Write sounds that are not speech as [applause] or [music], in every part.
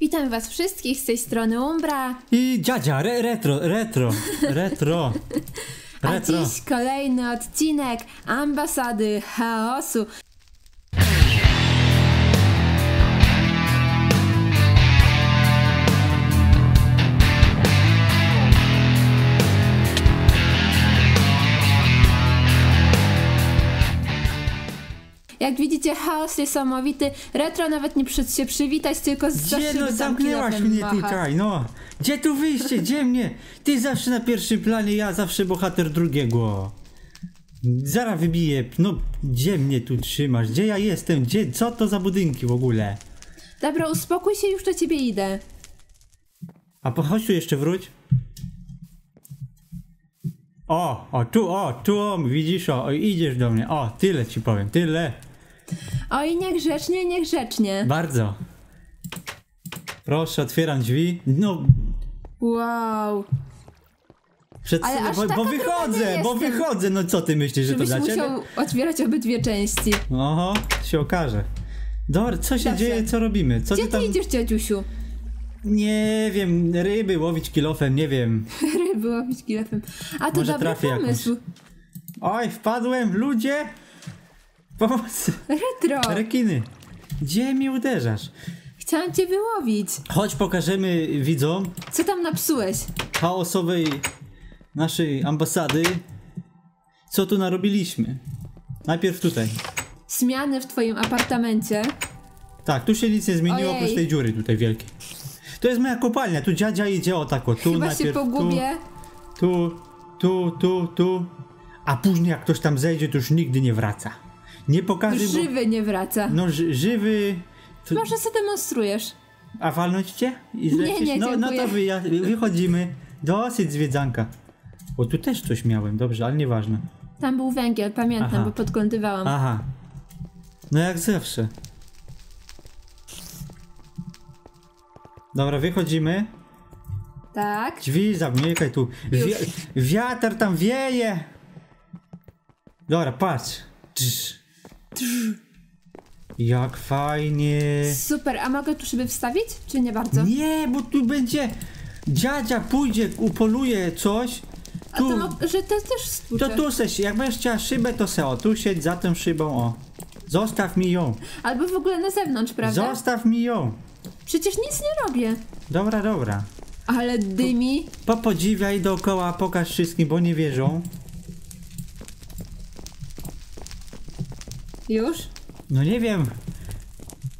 Witam was wszystkich z tej strony Umbra, I dziadzia, re, retro, retro, [laughs] retro, a retro. dziś kolejny odcinek Ambasady Chaosu. Jak widzicie, chaos niesamowity. Retro nawet nie przyszedł się przywitać, tylko z Gdzie no zamknęłaś mnie macha. tutaj, no. Gdzie tu wyjście, gdzie mnie? Ty zawsze na pierwszym planie, ja zawsze bohater drugiego. Zaraz wybiję, no gdzie mnie tu trzymasz? Gdzie ja jestem? Gdzie, co to za budynki w ogóle? Dobra, uspokój się, już do ciebie idę. A po chodź tu jeszcze wróć. O, o tu, o, tu, o, widzisz, o, idziesz do mnie. O, tyle ci powiem, tyle. Oj, niegrzecznie, niegrzecznie. Bardzo. Proszę, otwieram drzwi. No, Wow. przed, Ale aż bo, taka bo wychodzę, bo jestem. wychodzę. No co ty myślisz, że to dla ciebie? musiał otwierać obydwie części. Oho, się okaże. Dobra, co się Dobrze. dzieje, co robimy? Co Gdzie ty ty tam... idziesz, dziadziusiu? Nie wiem, ryby łowić kilofem, nie wiem. [laughs] Ryby łowić kilefem. A to Może dobry trafię jakąś. pomysł. Oj, wpadłem, ludzie! Pomocy! Retro! Rekiny! Gdzie mi uderzasz? Chciałam cię wyłowić. Chodź pokażemy widzom Co tam napsułeś? chaosowej naszej ambasady, co tu narobiliśmy. Najpierw tutaj. Zmiany w twoim apartamencie. Tak, tu się nic nie zmieniło Ojej. oprócz tej dziury tutaj wielkiej. To jest moja kopalnia, tu dziadzia idzie o tak o, tu Chyba najpierw się pogubię. tu, tu, tu, tu, tu. A później jak ktoś tam zejdzie, to już nigdy nie wraca. Nie pokaże, bo... Żywy nie wraca. No ży, żywy... To... Może se demonstrujesz. A walnąć cię? I zlecieć? nie, no, no to dziękuję. wy, wychodzimy. Dosyć zwiedzanka. O, tu też coś miałem, dobrze, ale nieważne. Tam był węgiel, pamiętam, Aha. bo podglądywałam. Aha. No jak zawsze. Dobra, wychodzimy. Tak. Drzwi zamykaj tu. Wi wiatr tam wieje. Dobra, patrz. Trz. Jak fajnie. Super, a mogę tu szyby wstawić? Czy nie bardzo? Nie, bo tu będzie. Dziadzia pójdzie, upoluje coś. A Tu, to, mo- że to też stłuczę. to tu se, jak będziesz chciała szybę, to se o, tu siedź za tą szybą, o. Zostaw mi ją. Albo w ogóle na zewnątrz, prawda? Zostaw mi ją. Przecież nic nie robię. Dobra, dobra. Ale dymi. Popodziwiaj dookoła, pokaż wszystkim, bo nie wierzą. Już? No nie wiem.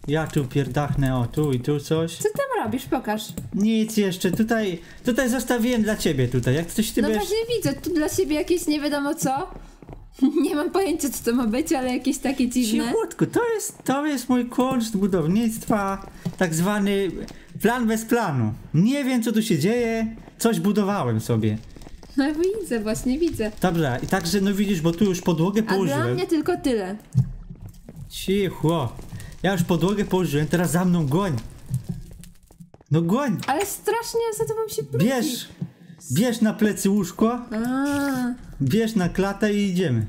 Ja tu pierdachnę, o tu i tu coś. Co tam robisz? Pokaż. Nic jeszcze, tutaj, tutaj zostawiłem dla ciebie tutaj, jak coś ty No właśnie widzę, tu dla siebie jakieś nie wiadomo co. [laughs] Nie mam pojęcia co to ma być, ale jakieś takie dziwne. Cichutku, to jest, to jest mój koszt budownictwa, tak zwany plan bez planu. Nie wiem co tu się dzieje, coś budowałem sobie. No widzę, właśnie widzę. Dobrze, i także no widzisz, bo tu już podłogę A dla położyłem. mnie tylko tyle. Cicho, ja już podłogę położyłem, teraz za mną goń. No goń, Ale strasznie za tobą się brudzi. bierz, bierz na plecy łóżko, A, bierz na klatę i idziemy.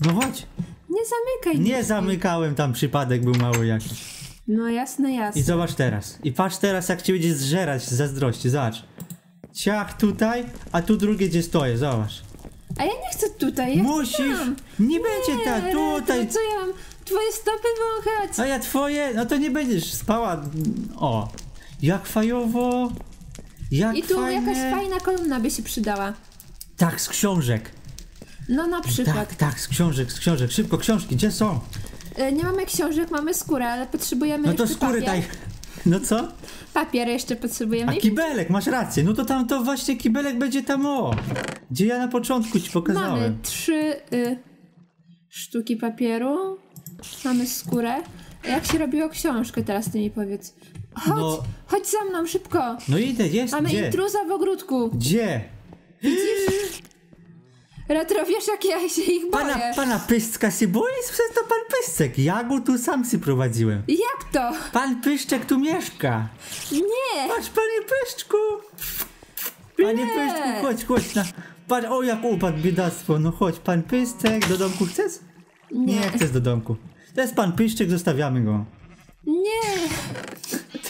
No chodź, nie zamykaj. nie zamykałem, tam przypadek był mały jakiś. No jasne, I jasne. zobacz teraz. I patrz teraz, jak cię będzie zżerać z zazdrości. Zobacz. Ciach tutaj, a tu drugie gdzie stoję, zobacz. A ja nie chcę tutaj, ja Musisz! chcę tam. Nie będzie tak, tutaj. To co ja mam? Twoje stopy wąchać. A ja twoje, no to nie będziesz spała. O, jak fajowo. Jak I tu fajnie. jakaś fajna kolumna by się przydała. Tak, z książek. No na przykład. Tak, tak, z książek, z książek. Szybko, książki, gdzie są? E, Nie mamy książek, mamy skórę, ale potrzebujemy No to skóry papier. daj. No co? Papier jeszcze potrzebujemy. A kibelek, masz rację. No to tam to właśnie kibelek będzie tam o. Gdzie ja na początku ci pokazałem. mamy trzy y, sztuki papieru. Mamy skórę. Jak się robiło książkę teraz, ty mi powiedz. Chodź, No. chodź za mną, szybko. No idę, jest, Mamy gdzie? intruza w ogródku. Gdzie? Retro, wiesz jak ja się ich boję. Pana, pana Pystka się boi? Przecież to pan Pystek. Ja go tu sam si prowadziłem. Jak to? Pan Pyszczek tu mieszka. Nie! Patrz, panie Pyszczku. Panie Nie. Pyszczku, chodź, chodź. Na... Patrz, o jak upadł biedactwo. No chodź, pan Pystek, do domku chcesz? Nie. Nie chcesz do domku. To jest pan Pyszczek, zostawiamy go. Nie!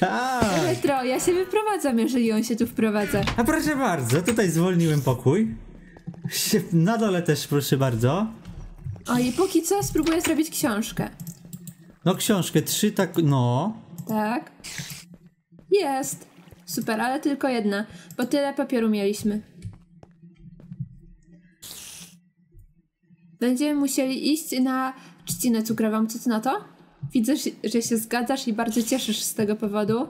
Tak. Retro, ja się wyprowadzam, jeżeli on się tu wprowadza. A proszę bardzo, tutaj zwolniłem pokój. Na dole też proszę bardzo. O, i póki co spróbuję zrobić książkę. No książkę, trzy tak, no. Tak. Jest. Super, ale tylko jedna, bo tyle papieru mieliśmy. Będziemy musieli iść na trzcinę cukrową. Co ty na to? Widzę, że się zgadzasz i bardzo cieszysz z tego powodu.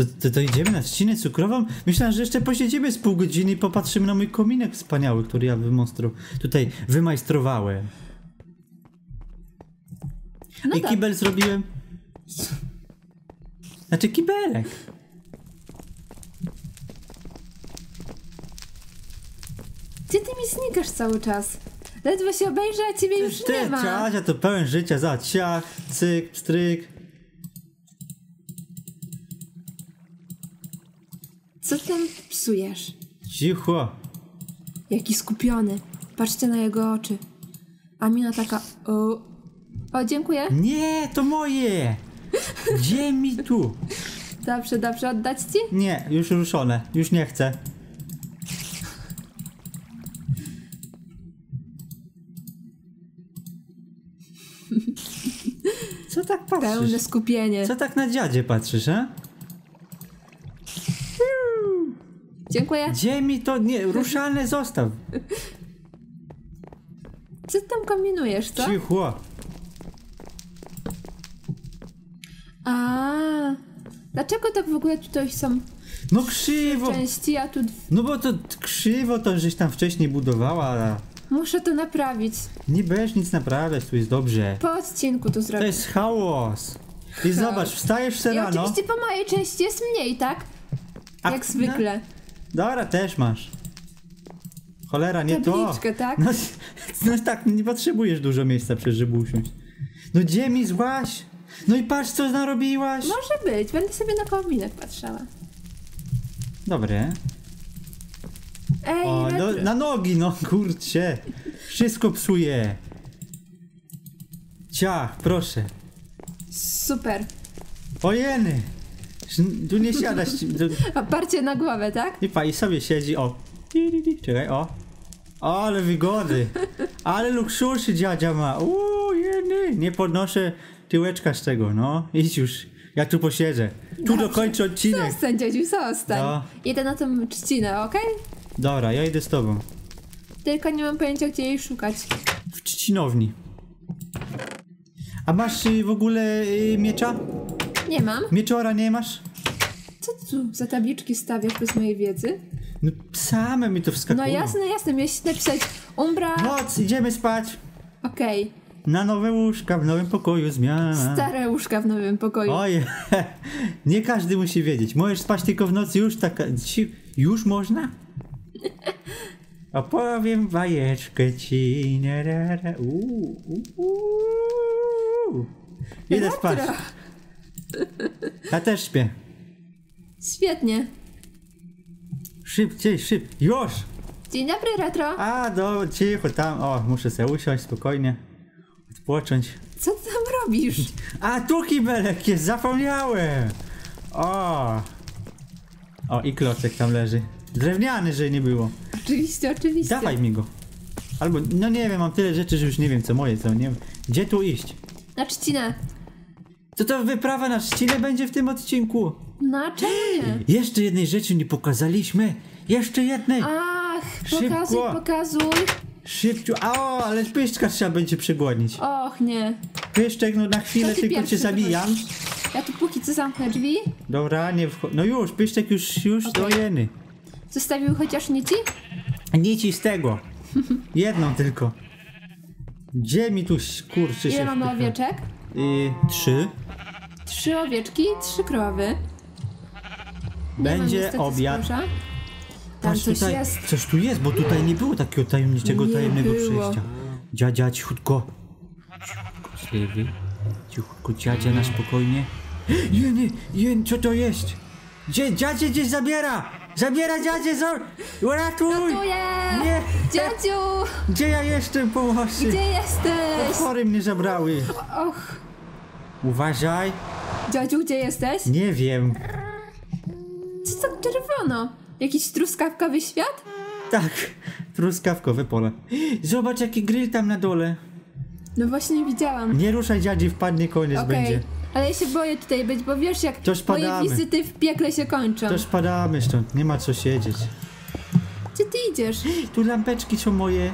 To, to, to idziemy na trzcinę cukrową? Myślałem, że jeszcze posiedzimy z pół godziny i popatrzymy na mój kominek wspaniały, który ja wymonstru tutaj wymajstrowałem. No I tak. kibel zrobiłem. Znaczy kibelek. Gdzie ty mi znikasz cały czas? Ledwo się obejrzę, a ciebie już nie Ty, ma. ciacia, to pełen życia, za ciach, cyk, pstryk. Co tam psujesz? Cicho. Jaki skupiony. Patrzcie na jego oczy. A mina taka... O, o dziękuję. Nie, to moje! Gdzie mi tu? Dobrze, dobrze, oddać ci? Nie, już ruszone, już nie chcę. Co tak Pełne patrzysz? skupienie. Co tak na dziadzie patrzysz, a? Dziękuję. Gdzie mi to? Nie, ruszalne zostaw. Co ty tam kombinujesz, co? Cicho. A, dlaczego tak w ogóle tutaj są No krzywo. części, a tu... No bo to krzywo to żeś tam wcześniej budowała. a Muszę to naprawić. Nie będziesz nic naprawiać, tu jest dobrze. Po odcinku to To zrobię. jest chaos. I zobacz, wstajesz se I rano. oczywiście po mojej części jest mniej, tak? A- Jak zwykle. Dobra, też masz. Cholera, nie to. Tabliczkę, tak? No, [laughs] no tak, nie potrzebujesz dużo miejsca przecież, żeby usiąść. No gdzie mi złaś? No i patrz, co narobiłaś. Może być, będę sobie na kominek patrzała. Dobre. Ej, O, no, retro. na nogi, no kurczę. Wszystko psuje. Ciach, proszę. Super. Ojeny. Tu nie siadasz. tu- [laughs] Oparcie na głowę, tak? I pa, i sobie siedzi, o. Czekaj, o. Ale wygody. Ale luksusy dziadzia ma. Uuu, jeny. Nie podnoszę tyłeczka z tego, no. Idź już. Ja tu posiedzę. Tu dokończę odcinek. Zostań, dziadziu, zostań. No. Jedę na tą trzcinę, okej? Dobra, ja idę z tobą. Tylko nie mam pojęcia, gdzie jej szukać. W trzcinowni. A masz y, w ogóle y, miecza? Nie mam. Mieczora nie masz? Co tu za tabliczki stawiasz bez mojej wiedzy? No same mi to wskakuje. No jasne, jasne, miałeś napisać Umbra... Noc, idziemy spać. Okej. Na nowe łóżka, w nowym pokoju zmiana. Stare łóżka w nowym pokoju. Oj, [laughs] nie każdy musi wiedzieć. Możesz spać tylko w nocy, już taka. ci- Już można? [laughs] Opowiem bajeczkę ci. Uuu, uuu. Idę spać. Ja też śpię. Świetnie. Szybciej, szyb. Już! Dzień dobry, Retro. A, do, cicho tam. O, muszę sobie usiąść spokojnie. Odpocząć. Co ty tam robisz? A, tu kibelek jest, zapomniałem! O! O, i klocek tam leży. Drewniany, że nie było. Oczywiście, oczywiście. Dawaj mi go. Albo, no nie wiem, mam tyle rzeczy, że już nie wiem co moje, co nie wiem. Gdzie tu iść? Na trzcinę. To to wyprawa na trzcinę będzie w tym odcinku. No, a czemu nie? Jeszcze jednej rzeczy nie pokazaliśmy. Jeszcze jednej. Ach, Szybko. pokazuj, pokazuj. Szybciu. A, o, ale pyszczka trzeba będzie przegłonić. Och, nie. Pyszczek, no na chwilę ty tylko cię pierwszy zabijam. Ja tu póki co zamknę drzwi. Dobra, nie wcho- No już, pyszczek już, już Okej. dojeny. Zostawił chociaż nici? Nici z tego. [laughs] Jedną tylko. Gdzie mi tu kurczy się Ile mamy wpycha? owieczek? Y, trzy. Trzy owieczki, trzy krowy. Nie Będzie obiad. Tam Patrz coś tutaj, jest. coś tu jest, bo tutaj nie było takiego tajemniczego, Nie tajemnego było. przejścia. Dziadzia, cichutko. Cichutko, Sylwii. Cichutko, dziadzia na spokojnie. [gasps] Jeny, jen, co to jest? Gdzie, dziadzie gdzieś zabiera! Zabiera dziadzie, za... Uratuj! Ratuję! Nie! Dziadziu! Gdzie ja jestem, pomocy? Gdzie jesteś? Chory mnie zabrały. Och, Uważaj. Dziadziu, gdzie jesteś? Nie wiem. Co tak czerwono? Jakiś truskawkowy świat? Tak, truskawkowe pole. Zobacz jaki grill tam na dole. No właśnie widziałam. Nie ruszaj dziadzi, wpadnie koniec Okej. będzie. Ale ja się boję tutaj być, bo wiesz jak To moje wizyty w piekle się kończą. To spadamy stąd, nie ma co siedzieć. Gdzie ty idziesz? Tu lampeczki są moje.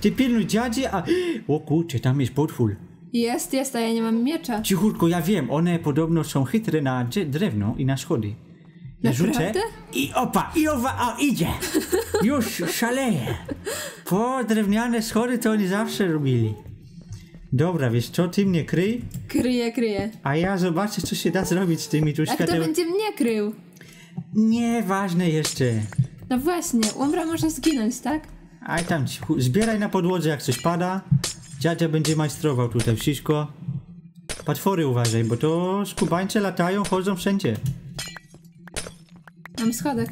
Ty pilnuj dziadzi, a... O kurczę, tam jest potwór. Jest, jest, a ja nie mam miecza. Cichutko, ja wiem, one podobno są chytre na drze- drewno i na schody. Ja rzucę Naprawdę? i opa, i owa, o idzie. [laughs] Już szaleje. Po drewniane schody to oni zawsze robili. Dobra, wiesz co, ty mnie kryj, Kryje, kryje. a ja zobaczę, co się da zrobić z tymi tu Jak to światełkami. będzie mnie krył? Nieważne jeszcze. No właśnie, umbra może zginąć, tak? Aj tam, cichu. zbieraj na podłodze, jak coś pada. Dziadzia będzie majstrował tutaj wszystko. Patwory uważaj, bo to skubańce latają, chodzą wszędzie. Mam schodek.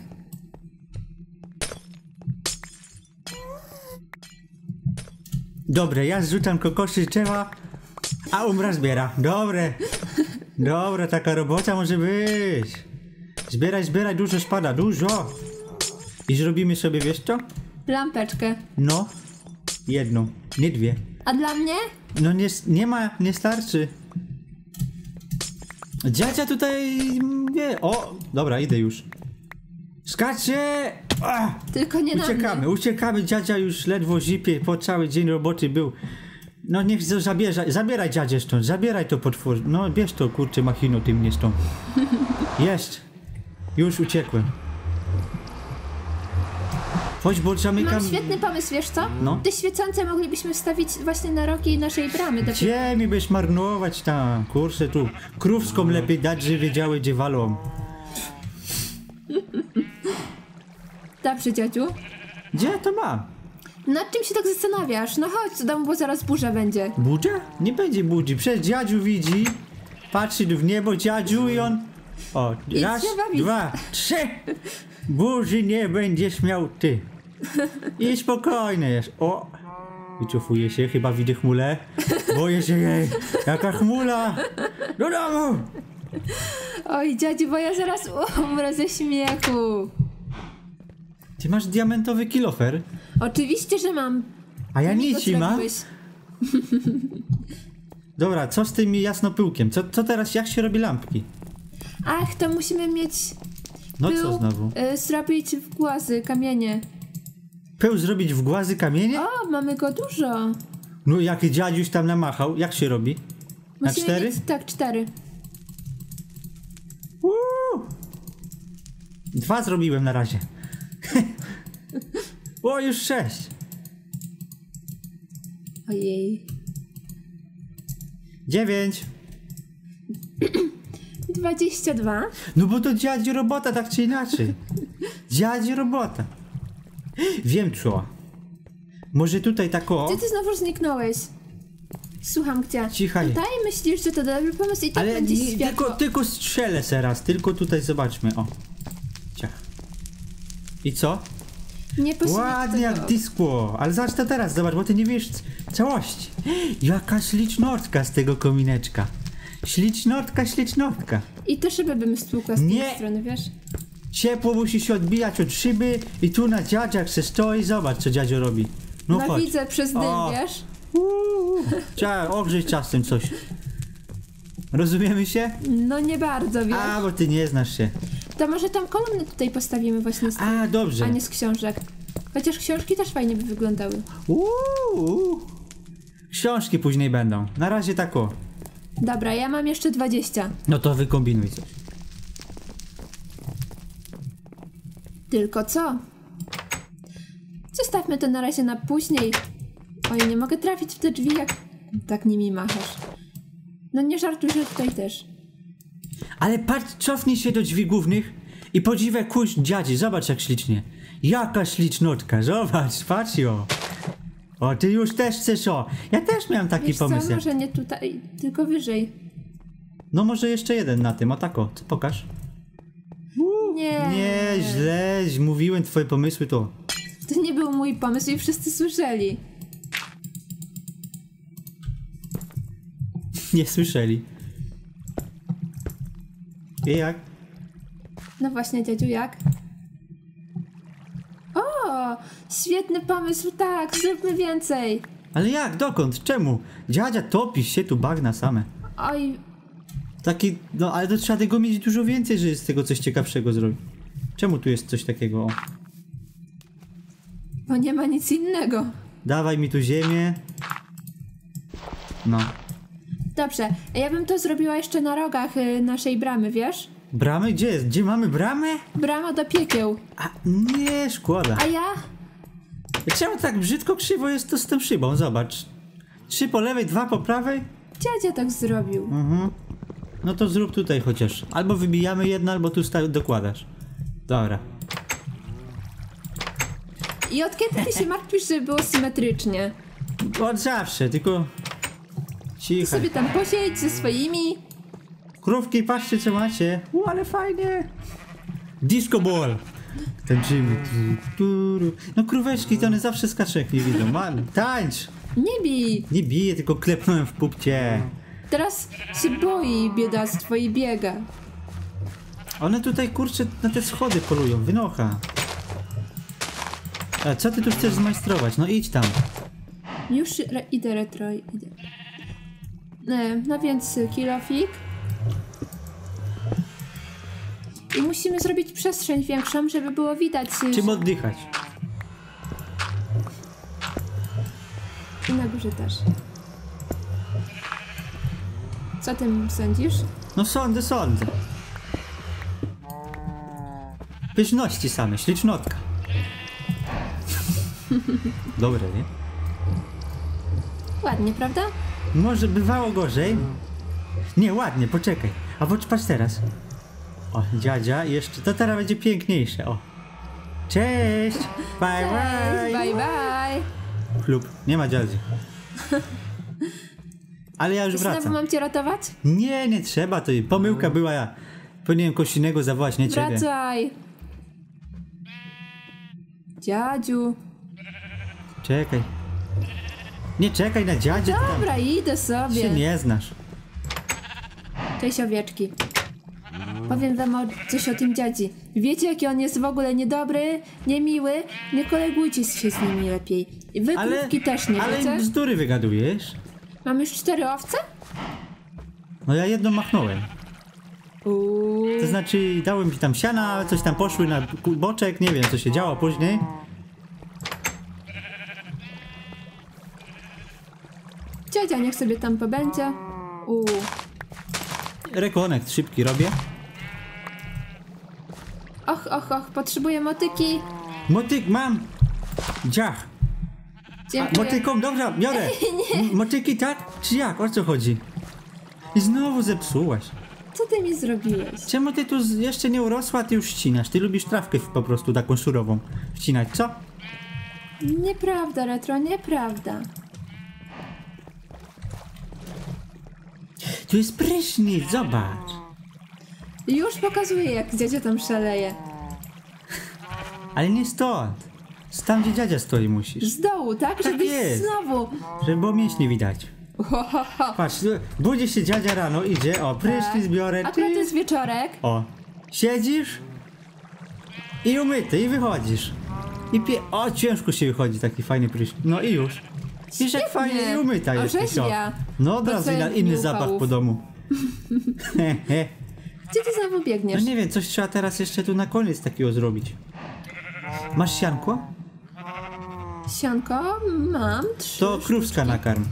Dobre, ja zrzucam kokosy z drzewa, a umra zbiera. Dobre. Dobra, taka robota może być. Zbieraj, zbieraj, dużo spada, dużo. I zrobimy sobie, wiesz co? Lampeczkę. No, jedną, nie dwie. A dla mnie? No nie, nie ma, nie starczy. Dziadzia tutaj wie. O, dobra, idę już. Skacze! Ah, Tylko nie na uciekamy, mnie. uciekamy. Dziadzia już ledwo zipie, po cały dzień roboty był. No niech zabierza, zabieraj dziadzie stąd, zabieraj to potwór. No bierz to kurczę machino ty mnie stąd. [laughs] Jest. Już uciekłem. Chodź, bo zamykam... Mam świetny pomysł, wiesz co? No. Te świecące moglibyśmy wstawić właśnie na rogi naszej bramy. Do... Gdzie mi byś marnować tam? Kurczę tu. Krówską lepiej dać, że wiedziały gdzie walą. [laughs] Dobrze, dziadziu. Gdzie to mam? Nad czym się tak zastanawiasz? No chodź do domu, bo zaraz burza będzie. Budzia? Nie będzie budzi. Przecież dziadziu widzi. Patrzy w niebo dziadziu i on... O, I raz, dwa, trzy. Burzy nie będziesz miał ty. I spokojny jest. O! Wycofuje się, chyba widzę chmulę. Boję się jej. Jaka chmula! Do domu! Oj, dziadziu, bo ja zaraz umrę ze śmiechu. Ty masz diamentowy kilofer? Oczywiście, że mam. A ja nic ci mam. [laughs] Dobra, co z tym jasnopyłkiem? Co, co teraz, jak się robi lampki? Ach, to musimy mieć No pył, co znowu? Y, zrobić w głazy, kamienie. Pył zrobić w głazy kamienie? O, mamy go dużo. No jak dziadziuś tam namachał, jak się robi? Na Musimy cztery? Mieć, tak, cztery. Uuu. Dwa zrobiłem na razie. O, już sześć. Ojej. Dziewięć. [clears throat] 22. No bo to dziadzi robota, tak czy inaczej. Dziadzi robota. Wiem co. Może tutaj tak o... Gdzie ty znowu zniknąłeś? Słucham, gdzie? Cichaj. Tutaj myślisz, że to dobry pomysł i tak Ale będzie nie, światło. tylko, tylko strzelę teraz, tylko tutaj zobaczmy, o. Ciach. I co? Nie Ładnie jak disco, ale zobacz to teraz, zobacz, bo ty nie wiesz całości. [gasps] Jaka ślicznotka z tego komineczka. Ślicznotka, ślicznotka. I te szyby bym stłukła z tej Nie. strony, wiesz? Ciepło musi się odbijać od szyby i tu na dziadziach se stoi, zobacz co dziadzio robi. No, No, chodź. widzę przez dym, O. wiesz? Uuu, Trzeba ogrzeć czasem coś. Rozumiemy się? No nie bardzo, wiesz? A, bo ty nie znasz się. To może tam kolumny tutaj postawimy właśnie z tych, A, dobrze. a nie z książek. Chociaż książki też fajnie by wyglądały. Uuu. Książki później będą. Na razie tak o. Dobra, ja mam jeszcze 20. No to wykombinuj coś. Tylko co? Zostawmy to na razie na później. Oj, nie mogę trafić w te drzwi, jak tak nimi machasz. No nie żartuj, że tutaj też. Ale patrz, cofnij się do drzwi głównych i podziwiaj kuś dziadzi. Zobacz jak ślicznie. Jaka ślicznotka. Zobacz, patrz ją. O, ty już też chcesz o. Ja też miałem taki Wiesz pomysł. co, może nie tutaj, tylko wyżej. No może jeszcze jeden na tym, o tako. Co pokaż? Nie. Nie, źle, mówiłem twoje pomysły to. To nie był mój pomysł i wszyscy słyszeli. Nie słyszeli. I jak? No właśnie, dziadziu, jak? O, świetny pomysł, tak, zróbmy więcej. Ale jak? Dokąd? Czemu? Dziadzia topi się tu bagna same. Oj, Taki, no ale to trzeba tego mieć dużo więcej, żeby z tego coś ciekawszego zrobić. Czemu tu jest coś takiego? O, bo nie ma nic innego. dawaj mi tu ziemię. No. Dobrze, ja bym to zrobiła jeszcze na rogach y, naszej bramy, wiesz? Bramy? Gdzie jest? Gdzie mamy bramę? Brama do piekieł. A nie, szkoda. A ja? Czemu tak brzydko krzywo jest to z tą szybą? Zobacz. Trzy po lewej, dwa po prawej. Dziadzia tak zrobił. Mhm. No to zrób tutaj chociaż. Albo wybijamy jedno, albo tu dokładasz. Dobra. I od kiedy ty się martwisz, żeby było symetrycznie? Od zawsze, tylko... Cicho. sobie tam posiedź ze swoimi. Krówki, patrzcie co macie. U, ale fajnie. Disco ball. Tu, tu, No króweczki to one zawsze skaczą jak nie widzą. Man, tańcz. Nie bij. Nie bije, tylko klepnąłem w pupcie. Teraz się boi biedactwo i biega. One tutaj kurczę na te schody polują. Wynocha. A co ty tu chcesz zmajstrować? No idź tam. Już re idę retro, idę. E, No więc y, kilofik. I musimy zrobić przestrzeń większą, żeby było widać. y, Czym oddychać? I na górze też. Co ty sądzisz? No sądzę, sądzę. Pyszności same, ślicznotka. [laughs] Dobre, nie? Ładnie, prawda? Może bywało gorzej? Nie, ładnie, poczekaj. A patrz, patrz teraz. O, dziadzia, jeszcze, to teraz będzie piękniejsze, o. Cześć! Bye, Cześć, bye! bye bye. Klub, nie ma dziadzi. Ale ja już Znowu wracam. mam cię ratować? Nie, nie trzeba, to pomyłka była, ja powinienem kogoś innego zawołać, nie ciebie. Wracaj. Dziadziu. Czekaj. Nie czekaj na dziadzie, Dobra, idę sobie. się nie znasz. Cześć owieczki. Powiem wam o, coś o tym dziadzi. Wiecie, jaki on jest w ogóle niedobry, niemiły? Nie kolegujcie się z nimi lepiej. Wy Ale, krówki też nie ale wiecie? bzdury wygadujesz. Mam już cztery owce? No ja jedną machnąłem. Uuu. To znaczy dałem ci tam siana, coś tam poszły na boczek, nie wiem co się działo później. Niech sobie tam pobędzie. Uuu. Rekonekt szybki robię. Och, och, och, potrzebuję motyki. Motyk mam! Dziach! A, Dziękuję. motyką, dobra, biorę! [laughs] Motyki tak? Czy jak? O co chodzi? I znowu zepsułaś. Co ty mi zrobiłeś? Czemu ty tu jeszcze nie urosła, ty już ścinasz? Ty lubisz trawkę po prostu taką surową wcinać, co? Nieprawda, Retro, nieprawda. Tu jest prysznic, zobacz! Już pokazuję, jak dziadzia tam szaleje. Ale nie stąd! Z tam, gdzie dziadzia stoi musisz. Z dołu, tak? Żebyś jest. znowu. Żeby było mięśnie widać. Patrz, budzi się dziadzia rano, idzie, o, prysznic biorę, Tak. Akurat ty... jest wieczorek. O, siedzisz i umyty, i wychodzisz. I pie... O, ciężko się wychodzi taki fajny prysznic. No i już. Wiesz jak fajnie i umyta. Orzeźwia. No od razu inny dniu zapach po domu. [laughs] [laughs] Gdzie ty znowu No biegniesz? nie wiem, coś trzeba teraz jeszcze tu na koniec takiego zrobić. Masz sianko? Sianko, mam trzy. To krówska nakarm.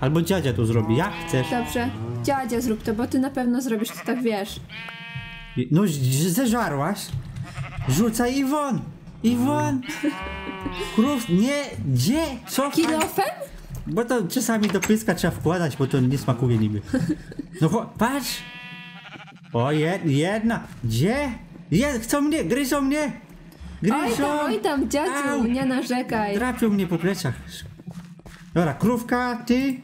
Albo dziadzia tu zrobi, jak chcesz. Dobrze. Dziadzia zrób to, bo ty na pewno zrobisz to tak wiesz. No zeżarłaś? Rzucaj i won! [laughs] Krów, nie, gdzie? Co? Kilofem? Bo to czasami do pyska trzeba wkładać, bo to nie smakuje niby. No cho- patrz! O, jed, jedna! Gdzie? Je, chcą mnie, gryzą mnie! Oj Gryzą! tam, oj tam, dziadziu, Au! nie narzekaj. Drapią mnie po plecach. Dobra, krówka, ty...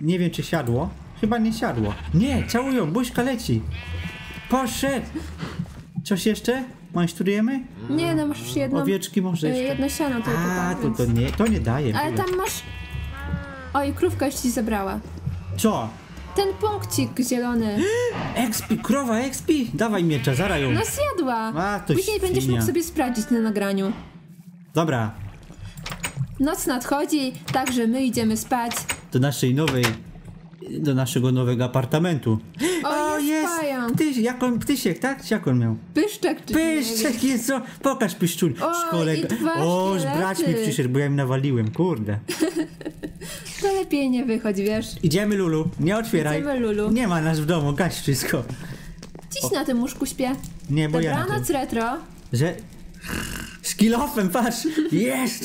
Nie wiem, czy siadło. Chyba nie siadło. Nie, całują, buźka leci. Poszedł! Coś jeszcze? Majstrujemy? Nie, no masz już jedno, Owieczki może y, jeszcze? jedno siano tylko, A, to, więc... to nie, to nie daje. Ale tam masz... Oj, krówka już ci zabrała. Co? Ten punkcik zielony. [gasps] Expi, krowa, expi! Dawaj miecza, zara ją. No zjadła. A, to Później będziesz świnia. mógł sobie sprawdzić na nagraniu. Dobra, Noc nadchodzi, także my idziemy spać. do naszej nowej, do naszego nowego apartamentu. O, jest pająk. Ptyś, jak on, ptysiek, tak? Jak on miał? Pyszczek czy. Pyszczek jest, co? Pokaż pyszczul. O, Szkole. i dwa O, szkielety. brać mi przyszedł, bo ja im nawaliłem, kurde. [laughs] To lepiej nie wychodź, wiesz. Idziemy, Lulu, nie otwieraj. Idziemy, Lulu. Nie ma nas w domu, gaś wszystko. Dziś na tym łóżku śpię. Nie, bo ja na Dobranoc, retro. Że... Z kilofem, patrz! Jest!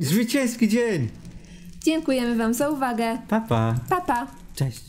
Zwycięski dzień! Dziękujemy wam za uwagę. Papa, Papa. Pa. cześć.